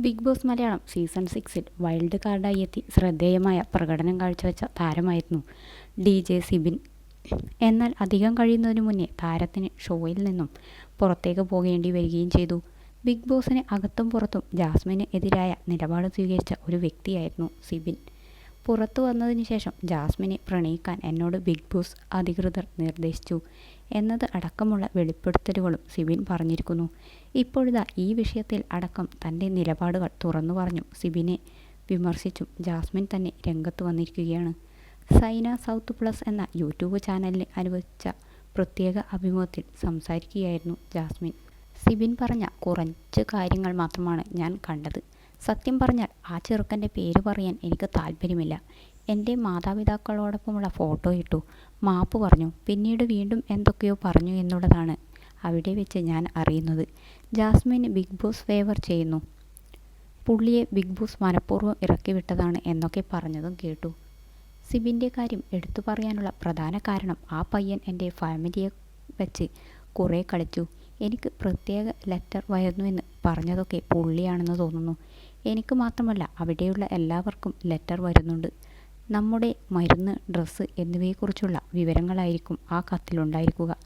Big boss Malayalam season സിക്സിൽ wild കാർഡായി എത്തി ശ്രദ്ധേയമായ പ്രകടനം കാഴ്ചവെച്ച താരമായിരുന്നു ഡി ജെ സിബിൻ. എന്നാൽ അധികം കഴിയുന്നതിന് മുന്നേ താരത്തിന് ഷോയിൽ നിന്നും പുറത്തേക്ക് പോകേണ്ടി വരികയും ചെയ്തു. ബിഗ് ബോസിന് അകത്തും പുറത്തും ജാസ്മിന് എതിരായ നിലപാട് സ്വീകരിച്ച ഒരു വ്യക്തിയായിരുന്നു സിബിൻ. പുറത്തു വന്നതിന് ശേഷം ജാസ്മിനെ പ്രണയിക്കാൻ എന്നോട് ബിഗ് ബോസ് അധികൃതർ നിർദ്ദേശിച്ചു. എന്നത് അടക്കമുള്ള വെളിപ്പെടുത്തലുകളും സിബിൻ പറഞ്ഞിരിക്കുന്നു. ഇപ്പോഴിതാ ഈ വിഷയത്തിൽ അടക്കം തന്റെ നിലപാടുകൾ തുറന്നു പറഞ്ഞു സിബിനെ. വിമർശിച്ചും ജാസ്മിൻ തന്നെ രംഗത്ത് വന്നിരിക്കുകയാണ്. സൈന സൗത്ത് പ്ലസ് എന്ന യൂട്യൂബ് ചാനലിന് അനുവദിച്ച പ്രത്യേക അഭിമുഖത്തിൽ സംസാരിക്കുകയായിരുന്നു ജാസ്മിൻ. സിബിൻ പറഞ്ഞ കുറച്ച് കാര്യങ്ങൾ മാത്രമാണ് ഞാൻ കണ്ടത്. സത്യം പറഞ്ഞാൽ ആ ചെറുക്കന്റെ പേര് പറയാൻ എനിക്ക് താല്പര്യമില്ല. എന്റെ മാതാപിതാക്കളോടൊപ്പമുള്ള ഫോട്ടോ ഇട്ടു. മാപ്പ് പറഞ്ഞു പിന്നീട് വീണ്ടും എന്തൊക്കെയോ പറഞ്ഞു എന്നുള്ളതാണ് അവിടെ വെച്ച് ഞാൻ അറിയുന്നത്. ജാസ്മിൻ ബിഗ് ബോസ് ഫേവർ ചെയ്യുന്നു. പുള്ളിയെ ബിഗ് ബോസ് മനഃപൂർവം ഇറക്കി വിട്ടതാണ് എന്നൊക്കെ പറഞ്ഞതും കേട്ടു. സിബിന്റെ കാര്യം എടുത്തു പറയാനുള്ള പ്രധാന കാരണം ആ പയ്യൻ എന്റെ ഫാമിലിയെ വെച്ച് കുറേ കളിച്ചു. എനിക്ക് പ്രത്യേക ലെറ്റർ വരുന്നുവെന്ന് പറഞ്ഞതൊക്കെ പുള്ളിയാണെന്ന് തോന്നുന്നു. എനിക്ക് മാത്രമല്ല അവിടെയുള്ള എല്ലാവർക്കും ലെറ്റർ വരുന്നുണ്ട്. നമ്മുടെ മരുന്ന് ഡ്രസ്സ് എന്നിവയെക്കുറിച്ചുള്ള വിവരങ്ങളായിരിക്കും ആ കത്തിലുണ്ടായിരിക്കുക.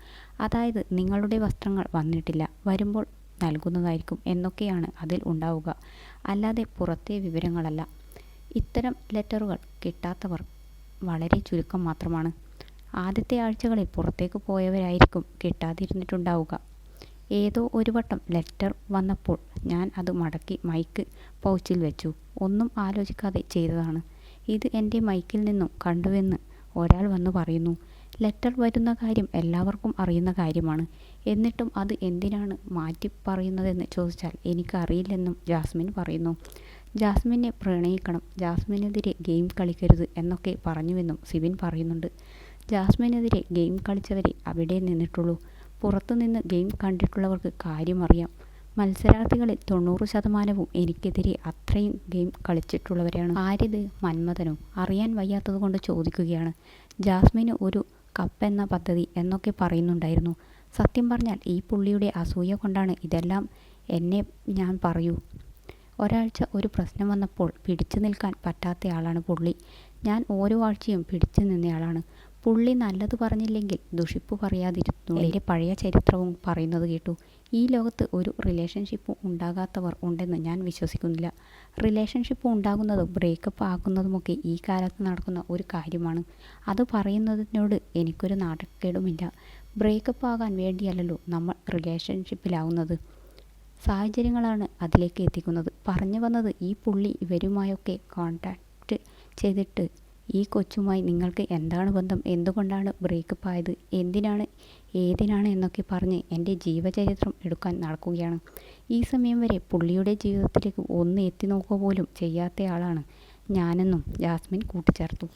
അതായത് നിങ്ങളുടെ വസ്ത്രങ്ങൾ വന്നിട്ടില്ല വരുമ്പോൾ നൽകുന്നതായിരിക്കും എന്നൊക്കെയാണ് അതിൽ ഉണ്ടാവുക. അല്ലാതെ പുറത്തെ വിവരങ്ങളല്ല. ഇത്തരം ലെറ്ററുകൾ കിട്ടാത്തവർ വളരെ ചുരുക്കം മാത്രമാണ്. ആദ്യത്തെ ആഴ്ചകളിൽ പുറത്തേക്ക് പോയവരായിരിക്കും കിട്ടാതിരുന്നിട്ടുണ്ടാവുക. ഏതോ ഒരു വട്ടം ലെറ്റർ വന്നപ്പോൾ ഞാൻ അത് മടക്കി മൈക്ക് പൗച്ചിൽ വെച്ചു. ഒന്നും ആലോചിക്കാതെ ചെയ്തതാണ്. ഇത് എന്റെ മൈക്കിൽ നിന്നും കണ്ടുവെന്ന് ഒരാൾ വന്ന് പറയുന്നു. ലെറ്റർ വരുന്ന കാര്യം എല്ലാവർക്കും അറിയുന്ന കാര്യമാണ്. എന്നിട്ടും അത് എന്തിനാണ് മാറ്റി പറയുന്നതെന്ന് ചോദിച്ചാൽ എനിക്കറിയില്ലെന്നും ജാസ്മിൻ പറയുന്നു. ജാസ്മിനെ പ്രണയിക്കണം. ജാസ്മിനെതിരെ ഗെയിം കളിക്കരുത് എന്നൊക്കെ പറഞ്ഞുവെന്നും സിബിൻ പറയുന്നുണ്ട്. ജാസ്മിനെതിരെ ഗെയിം കളിച്ചവരെ അവിടെ നിന്നിട്ടുള്ളൂ. പുറത്തുനിന്ന് ഗെയിം കണ്ടിട്ടുള്ളവർക്ക് കാര്യമറിയാം. മത്സരാർത്ഥികളിൽ തൊണ്ണൂറ് ശതമാനവും എനിക്കെതിരെ അത്രയും ഗെയിം കളിച്ചിട്ടുള്ളവരാണ് ആരിത് മന്മഥനും അറിയാൻ വയ്യാത്തതുകൊണ്ട് ചോദിക്കുകയാണ്. ജാസ്മിന് ഒരു കപ്പ് എന്ന പദ്ധതി എന്നൊക്കെ പറയുന്നുണ്ടായിരുന്നു. സത്യം പറഞ്ഞാൽ ഈ പുള്ളിയുടെ അസൂയ കൊണ്ടാണ് ഇതെല്ലാം എന്നെ ഞാൻ പറയൂ. ഒരാഴ്ച ഒരു പ്രശ്നം വന്നപ്പോൾ പിടിച്ചു നിൽക്കാൻ പറ്റാത്തയാളാണ് പുള്ളി. ഞാൻ ഓരോ ആഴ്ചയും പിടിച്ചു നിന്നയാളാണ് പുള്ളി നല്ലത് പറഞ്ഞില്ലെങ്കിൽ ദുഷിപ്പ് പറയാതിരുന്നു. എന്റെ പഴയ ചരിത്രവും പറയുന്നത് കേട്ടു. ഈ ലോകത്ത് ഒരു റിലേഷൻഷിപ്പ് ഉണ്ടാകാത്തവർ ഉണ്ടെന്ന് ഞാൻ വിശ്വസിക്കുന്നില്ല. റിലേഷൻഷിപ്പ് ഉണ്ടാകുന്നതും ബ്രേക്കപ്പ് ആകുന്നതുമൊക്കെ ഈ കാലത്ത് നടക്കുന്ന ഒരു കാര്യമാണ്. അത് പറയുന്നതിനോട് എനിക്കൊരു നാടക്കേടുമില്ല ബ്രേക്കപ്പ് ആകാൻ വേണ്ടിയല്ലല്ലോ നമ്മൾ റിലേഷൻഷിപ്പിലാവുന്നത് സാഹചര്യങ്ങളാണ് അതിലേക്ക് എത്തിക്കുന്നത്. പറഞ്ഞു വന്നത് ഈ പുള്ളി ഇവരുമായൊക്കെ കോണ്ടാക്റ്റ് ചെയ്തിട്ട് ഈ കൊച്ചുമായി നിങ്ങൾക്ക് എന്താണ് ബന്ധം? എന്തുകൊണ്ടാണ് ബ്രേക്കപ്പ് ആയത്? എന്തിനാണ് ഏതിനാണ് എന്നൊക്കെ പറഞ്ഞ് എന്റെ ജീവചരിത്രം എടുക്കാൻ നടക്കുകയാണ്. ഈ സമയം വരെ പുള്ളിയുടെ ജീവിതത്തിലേക്ക് ഒന്ന് എത്തി നോക്കുക പോലും ചെയ്യാത്തയാളാണ് ഞാനെന്നും ജാസ്മിൻ കൂട്ടിച്ചേർത്തു.